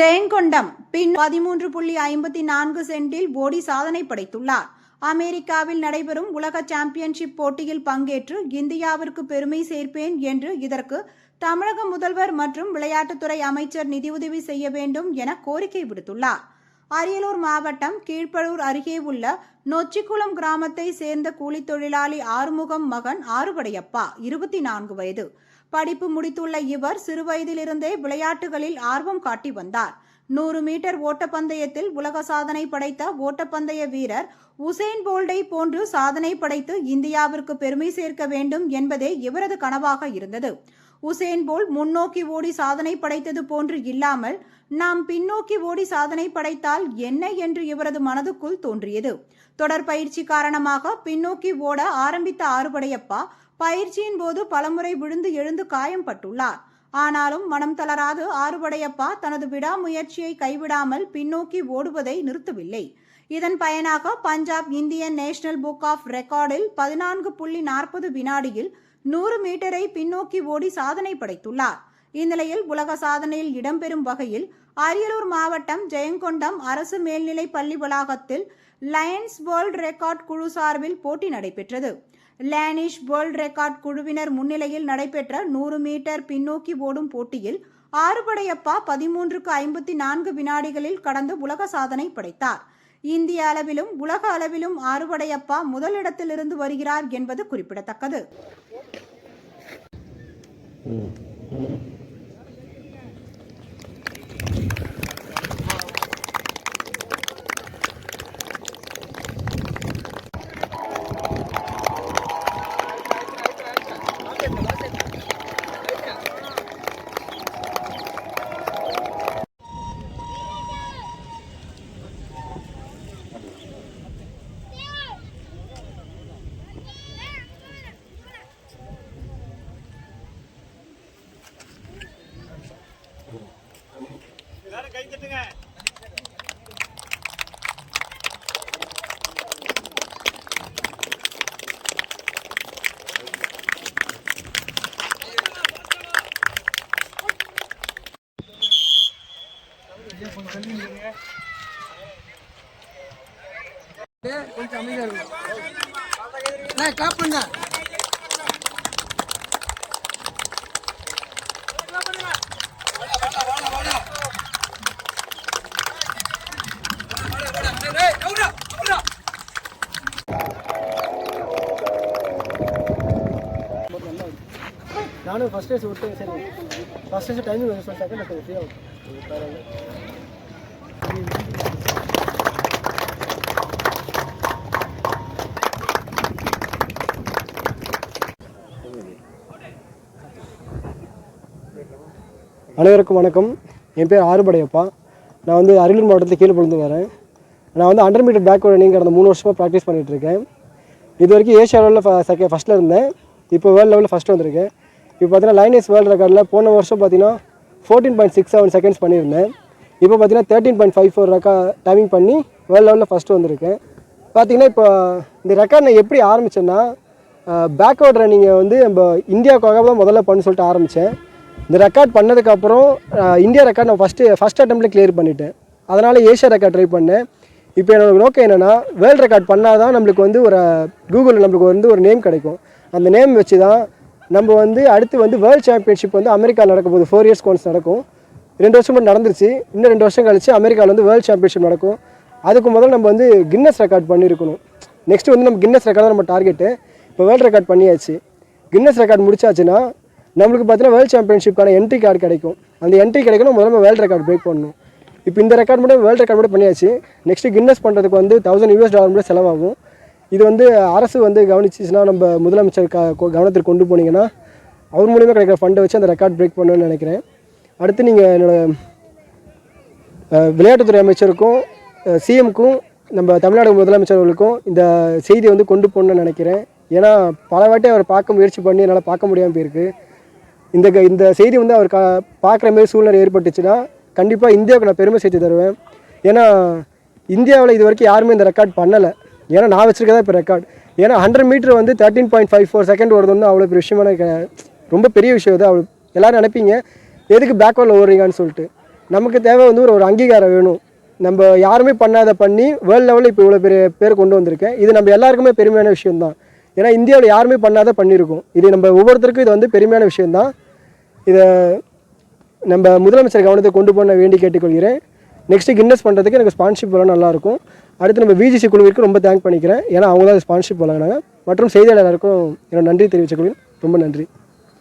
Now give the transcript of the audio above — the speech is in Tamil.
ஜெயங்கொண்டம் பின் பதிமூன்று புள்ளி ஐம்பத்தி நான்கு சென்டில் ஓடி சாதனை படைத்துள்ளார். அமெரிக்காவில் நடைபெறும் உலக சாம்பியன்ஷிப் போட்டியில் பங்கேற்று இந்தியாவிற்கு பெருமை சேர்ப்பேன் என்று இதற்கு தமிழக முதல்வர் மற்றும் விளையாட்டுத்துறை அமைச்சர் நிதியுதவி செய்ய வேண்டும் என கோரிக்கை விடுத்துள்ளார். அரியலூர் மாவட்டம் கீழ்ப்பழூர் அருகே உள்ள நொச்சிக்குளம் கிராமத்தை சேர்ந்த கூலித் தொழிலாளி ஆறுமுகம் மகன் ஆறுபடையப்பா இருபத்தி நான்கு வயது. படிப்பு முடித்துள்ள இவர் சிறுவயதிலிருந்தே விளையாட்டுகளில் ஆர்வம் காட்டி வந்தார். நூறு மீட்டர் ஓட்டப்பந்தயத்தில் உலக சாதனை படைத்த ஓட்டப்பந்தய வீரர் உசேன் போல்டை போன்று சாதனை படைத்து இந்தியாவிற்கு பெருமை சேர்க்க வேண்டும் என்பதே இவரது கனவாக இருந்தது. உசேன் போல் முன்னோக்கி ஓடி சாதனை படைத்தது போன்று இல்லாமல் நாம் பின்னோக்கி ஓடி சாதனை படைத்தால் என்ன என்று இவரது மனதுக்குள் தோன்றியது. தொடர் பயிற்சி காரணமாக பின்னோக்கி ஓட ஆரம்பித்த ஆறுபடையப்பா பயிற்சியின் போது பலமுறை விழுந்து எழுந்து காயம் பட்டுள்ளார் ஆனாலும் மனம் தளராது ஆறுபடையப்பா தனது விடாமுயற்சியை கைவிடாமல் பின்னோக்கி ஓடுவதை நிறுத்தவில்லை. இதன் பயனாக Punjab Indian national book of ரெக்கார்டில் பதினான்கு புள்ளி நாற்பது வினாடியில் நூறு மீட்டரை பின்னோக்கி ஓடி சாதனை படைத்துள்ளார். இந்நிலையில் உலக சாதனையில் இடம்பெறும் வகையில் அரியலூர் மாவட்டம் ஜெயங்கொண்டம் அரசு மேல்நிலை பள்ளி வளாகத்தில் லயன்ஸ் வேர்ல்ட் ரெக்கார்ட் குழு சார்பில் போட்டி நடைபெற்றது. லேனிஷ் வேர்ல்ட் ரெக்கார்ட் குழுவினர் முன்னிலையில் நடைபெற்ற நூறு மீட்டர் பின்னோக்கி ஓடும் போட்டியில் ஆறுபடையப்பா பதிமூன்றுக்கு ஐம்பத்தி நான்கு வினாடிகளில் கடந்து உலக சாதனை படைத்தார். இந்திய அளவிலும் உலக அளவிலும் ஆறுபடையப்பா முதலிடத்திலிருந்து வருகிறார் என்பது குறிப்பிடத்தக்கது. கொஞ்சம் அமைதியாக இருக்கும் அண்ணா கிளாப் நானும் ஃபஸ்ட் டேஸ் விட்டு சரி ஃபஸ்ட் டேஸ் டைமிங் கொஞ்சம் செகண்ட் கொஞ்சம் ஃப்ரீ அனைவருக்கும் வணக்கம். என் பேர் ஆறுபடையப்பா. நான் வந்து அரியலூர் மாவட்டத்தில் கீழ்பொழுந்து வரேன். நான் வந்து அண்டர் மீட்டர் பேக் ரன்னிங் கடந்த மூணு வருஷமாக ப்ராக்டிஸ் பண்ணிகிட்டு இருக்கேன். இது வரைக்கும் ஏஷியா லெவலில் செகண்ட் ஃபஸ்ட்டில் இருந்தேன். இப்போ வேர்ல்டு லெவலில் ஃபஸ்ட்டு வந்திருக்கேன். இப்போ பார்த்தீங்கன்னா லைனஸ் வேர்ல்டு ரெக்கார்டில் போன வருஷம் பார்த்தீங்கன்னா fourteen point six seven seconds பண்ணியிருந்தேன். இப்போ பார்த்தீங்கன்னா thirteen point five four record timing பண்ணி வேர்ல்டு லெவலில் ஃபஸ்ட்டு வந்திருக்கேன். பார்த்தீங்கன்னா இப்போ இந்த ரெக்கார்ட் நான் எப்படி ஆரம்பித்தேன்னா பேக்வர்ட் ரன்னிங்கை வந்து நம்ம இந்தியாவுக்காக தான் முதல்ல பண்ணு சொல்லிட்டு ஆரம்பித்தேன் இந்த ரெக்கார்ட் பண்ணதுக்கப்புறம் இந்தியா ரெக்கார்ட் நான் ஃபஸ்ட்டு ஃபஸ்ட் அட்டம்ப்டில் கிளியர் பண்ணிட்டேன். அதனால் ஏஷியா ரெக்கார்ட் ட்ரை பண்ணேன். இப்போ என்னோட நோக்கம் என்னென்னா வேர்ல்டு ரெக்கார்ட் பண்ணால் தான் நம்மளுக்கு வந்து ஒரு கூகுளில் நம்மளுக்கு வந்து ஒரு நேம் கிடைக்கும். அந்த நேம் வச்சு தான் நம்ம வந்து அடுத்து வந்து வேர்ல்டு சாம்பியன்ஷிப் வந்து அமெரிக்காவில் நடக்க போகுது ஃபோர் இயர்ஸ் கோன்ஸ் நடக்கும். ரெண்டு வருஷம் மட்டும் நடந்துருச்சு. இன்னும் ரெண்டு வருஷம் கழிச்சு அமெரிக்காவில் வந்து வேர்ல்டு சாம்பியன்ஷிப் நடக்கும். அதுக்கு முதல்ல நம்ம வந்து கின்னஸ் ரெக்கார்ட் பண்ணியிருக்கணும். நெக்ஸ்ட்டு வந்து நம்ம கின்னஸ் ரெக்கார்ட் தான் நம்ம டார்கெட்டு இப்போ வேர்ல்டு ரெக்கார்ட் பண்ணியாச்சு. கின்னஸ் ரெக்கார்ட் முடிச்சாச்சுன்னா நம்மளுக்கு பார்த்தீங்கன்னா வேர்ல்டு சாம்பியன்ஷிப்பான என்ட்ரி கார்டு கிடைக்கும். அந்த என்ட்ரி கிடைக்கணும் முதல்ல வேர்ல்டு ரெக்கார்ட் பிரேக் பண்ணணும். இப்போ இந்த ரெக்கார்ட் மட்டும் வேர்ல்டு ரெக்கார்ட் மட்டும் பண்ணியாச்சு. நெக்ஸ்ட்டு கின்னஸ் பண்ணுறதுக்கு வந்து தௌசண்ட் யூஎஸ் டாலர் மட்டும் செலவாகும். இது வந்து அரசு வந்து கவனிச்சிச்சுன்னா நம்ம முதலமைச்சர் க கவனத்திற்கு கொண்டு போனீங்கன்னா அவர் மூலிமா கிடைக்கிற ஃபண்டை வச்சு அந்த ரெக்கார்ட் பிரேக் பண்ணணும்னு நினைக்கிறேன். அடுத்து நீங்கள் என்னோட விளையாட்டுத்துறை அமைச்சருக்கும் சிஎம்க்கும் நம்ம தமிழ்நாடு முதலமைச்சர்களுக்கும் இந்த செய்தியை வந்து கொண்டு போகணும்னு நினைக்கிறேன். ஏன்னா பல வாட்டி அவர் பார்க்க முயற்சி பண்ணி என்னால் பார்க்க முடியாமல் போயிருக்கு. இந்த க- இந்த செய்தி வந்து அவர் கா பார்க்குற மாதிரி சூழ்நிலை ஏற்பட்டுச்சுன்னா கண்டிப்பாக இந்தியாவுக்கு நான் பெருமை சேர்த்து தருவேன். ஏன்னா இந்தியாவில் இது வரைக்கும் யாருமே இந்த ரெக்கார்ட் பண்ணலை. ஏன்னா நான் வச்சிருக்கதா இப்போ ரெக்கார்ட் ஏன்னா ஹண்ட்ரட் மீட்டர் வந்து thirteen point five four second ஓடுறது அவ்வளோ பெரிய விஷயமான ரொம்ப பெரிய விஷயம் அது. அவ்வளோ எல்லோரும் நினைப்பீங்க எதுக்கு பேக்வர்டில் ஓடுறீங்கன்னு சொல்லிட்டு. நமக்கு தேவை வந்து ஒரு ஒரு அங்கீகாரம் வேணும். நம்ம யாருமே பண்ணாத பண்ணி வேர்ல்டு லெவலில் இப்போ இவ்வளோ பெரிய பேர் கொண்டு வந்திருக்கேன். இது நம்ம எல்லாருக்குமே பெருமையான விஷயம்தான். ஏன்னா இந்தியாவில் யாருமே பண்ணாத பண்ணியிருக்கோம் இது நம்ம ஒவ்வொருத்தருக்கும் இது வந்து பெருமையான விஷயம்தான். இதை நம்ம முதலமைச்சர் கவனத்தை கொண்டு போன வேண்டி கேட்டுக்கொள்கிறேன். நெக்ஸ்ட்டு கின்னஸ் பண்ணுறதுக்கு எனக்கு ஸ்பான்ஷிப் எல்லாம் நல்லாயிருக்கும். அடுத்து நம்ம விஜிசி குழுவிற்கு ரொம்ப தேங்க் பண்ணிக்கிறேன். ஏன்னா அவங்க தான் ஸ்பான்ஷிப் வழங்கினாங்க மற்றும் செய்தியாளருக்கும் என்னோட நன்றி தெரிவித்த குழுவில் ரொம்ப நன்றி.